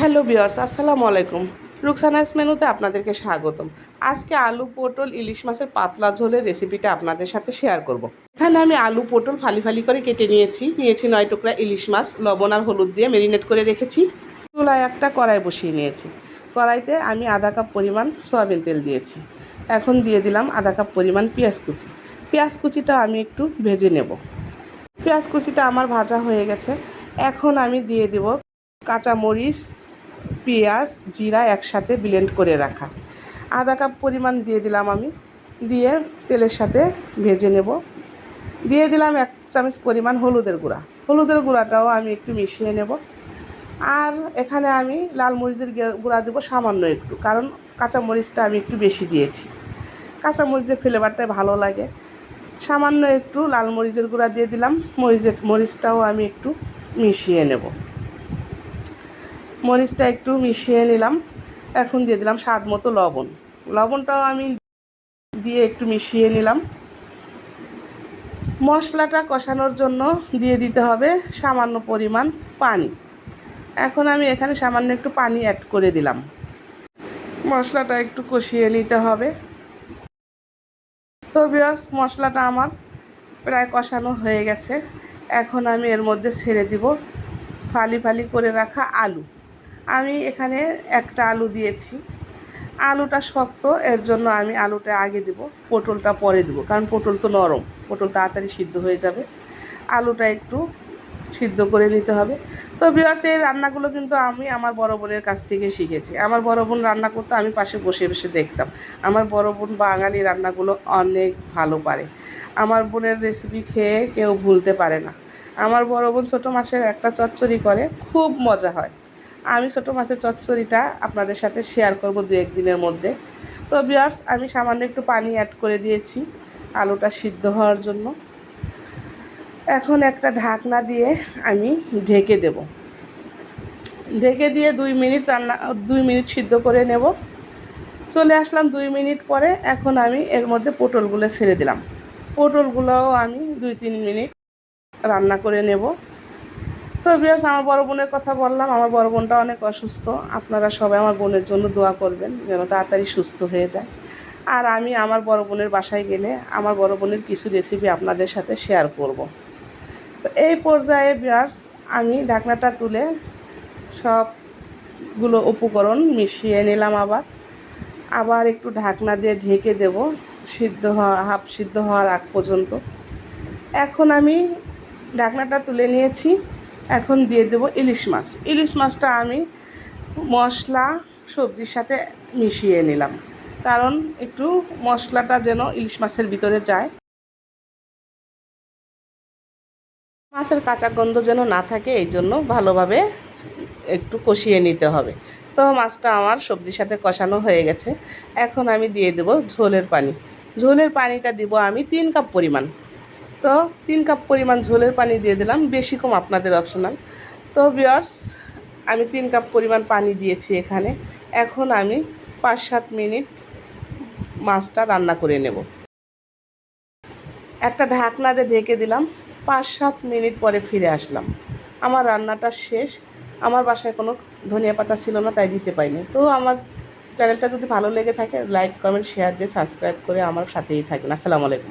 Hello বিয়ার্স আসসালামু আলাইকুম। রুকসানাস মেনুতে আপনাদেরকে স্বাগতম। আজকে আলু, পটল, ইলিশ মাছের পাতলা ঝোলের রেসিপিটা আপনাদের সাথে শেয়ার করব। এখানে আমি আলু, পটল ফালি ফালি করে কেটে নিয়েছি। নিয়েছি নয় টুকরা ইলিশ মাছ, লবণ আর হলুদ দিয়ে মেরিনেট করে রেখেছি। চুলায় একটা কড়াই বসিয়ে নিয়েছি। কড়াইতে আমি আধা কাপ পরিমাণ সয়াবিন তেল দিয়েছি। এখন দিয়ে দিলাম আধা কাপ পরিমাণ পেঁয়াজ কুচি। পেঁয়াজ কুচিটা আমি একটু ভেজে নেব। পেঁয়াজ কুচিটা আমার ভাজা হয়ে গেছে। এখন আমি দিয়ে দেব কাঁচামরিচ পেঁয়াজ, জিরা একসাথে ব্লেন্ড করে রাখা। আধা কাপ পরিমাণ দিয়ে দিলাম আমি। দিয়ে তেলের সাথে ভেজে নেব। দিয়ে দিলাম এক চামচ পরিমাণ হলুদের গুঁড়া। হলুদের গুঁড়াটাও আমি একটু মিশিয়ে নেব। আর এখানে আমি লাল মরিচের গুঁড়া দেবো সামান্য একটু, কারণ কাঁচা মরিচটা আমি একটু বেশি দিয়েছি। কাঁচা মরিচের ফ্লেভারটা ভালো লাগে। সামান্য একটু লাল মরিচের গুঁড়া দিয়ে দিলাম। মরিচের মরিচটাও আমি একটু মিশিয়ে নেব। মরিচটা একটু মিশিয়ে নিলাম। এখন দিয়ে দিলাম স্বাদ মতো লবণ। লবণটাও আমি দিয়ে একটু মিশিয়ে নিলাম। মশলাটা কষানোর জন্য দিয়ে দিতে হবে সামান্য পরিমাণ পানি। এখন আমি এখানে সামান্য একটু পানি অ্যাড করে দিলাম। মশলাটা একটু কষিয়ে নিতে হবে। তো বিয়ার্স মশলাটা আমার প্রায় কষানো হয়ে গেছে। এখন আমি এর মধ্যে ছেড়ে দিব ফালি ফালি করে রাখা আলু। আমি এখানে একটা আলু দিয়েছি। আলুটা শক্ত, এর জন্য আমি আলুটা আগে দেব, পটলটা পরে দেবো, কারণ পটল তো নরম, পটল তাড়াতাড়ি সিদ্ধ হয়ে যাবে। আলুটা একটু সিদ্ধ করে নিতে হবে। তো বিয়ার্স এই রান্নাগুলো কিন্তু আমি আমার বড় বোনের কাছ থেকে শিখেছি। আমার বড় বোন রান্না করতে, আমি পাশে বসে বসে দেখতাম। আমার বড় বোন বাঙালি রান্নাগুলো অনেক ভালো পারে। আমার বোনের রেসিপি খেয়ে কেউ ভুলতে পারে না। আমার বড় বোন ছোটো মাছের একটা চচ্চড়ি করে, খুব মজা হয়। আমি ছোটো মাছের চচ্চড়িটা আপনাদের সাথে শেয়ার করব দু একদিনের মধ্যে। তো বিয়ার্স আমি সামান্য একটু পানি অ্যাড করে দিয়েছি, আলুটা সিদ্ধ হওয়ার জন্য। এখন একটা ঢাকনা দিয়ে আমি ঢেকে দেব। ঢেকে দিয়ে দুই মিনিট রান্না, দুই মিনিট সিদ্ধ করে নেব। চলে আসলাম দুই মিনিট পরে, এখন আমি এর মধ্যে পটলগুলো ছেড়ে দিলাম। পটলগুলোও আমি দুই তিন মিনিট রান্না করে নেব। তো বিয়ার্স আমার বড় বোনের কথা বললাম। আমার বড় বোনটা অনেক অসুস্থ। আপনারা সবাই আমার বোনের জন্য দোয়া করবেন যেন তাড়াতাড়ি সুস্থ হয়ে যায়। আর আমি আমার বড় বোনের বাসায় গেলে আমার বড় বোনের কিছু রেসিপি আপনাদের সাথে শেয়ার করব। তো এই পর্যায়ে বিয়ার্স আমি ঢাকনাটা তুলে সবগুলো উপকরণ মিশিয়ে নিলাম আবার। আবার একটু ঢাকনা দিয়ে ঢেকে দেব সিদ্ধ হওয়া, হাফ সিদ্ধ হওয়ার আগ পর্যন্ত। এখন আমি ঢাকনাটা তুলে নিয়েছি। এখন দিয়ে দেব ইলিশ মাছ। ইলিশ মাছটা আমি মশলা, সবজির সাথে মিশিয়ে নিলাম। কারণ একটু মশলাটা যেন ইলিশ মাছের ভিতরে যায়। মাছের কাঁচা গন্ধ যেন না থাকে, এই জন্য ভালোভাবে একটু কষিয়ে নিতে হবে। তো মাছটা আমার সবজির সাথে কষানো হয়ে গেছে। এখন আমি দিয়ে দেব ঝোলের পানি। ঝোলের পানিটা দিব আমি তিন কাপ পরিমাণ। তো তিন কাপ পরিমাণ ঝোলের পানি দিয়ে দিলাম, বেশি কম আপনাদের অপশনাল তো বিয়ার্স আমি তিন কাপ পরিমাণ পানি দিয়েছি এখানে। এখন আমি পাঁচ সাত মিনিট মাছটা রান্না করে নেব। একটা ঢাকনা দিয়ে ঢেকে দিলাম, পাঁচ সাত মিনিট পরে ফিরে আসলাম। আমার রান্নাটা শেষ। আমার বাসায় কোনো ধনিয়া পাতা ছিল না, তাই দিতে পারিনি। তো আমার চ্যানেলটা যদি ভালো লেগে থাকে লাইক কমেন্ট শেয়ার দিয়ে সাবস্ক্রাইব করে আমার সাথেই থাকবেন। আসসালামু আলাইকুম।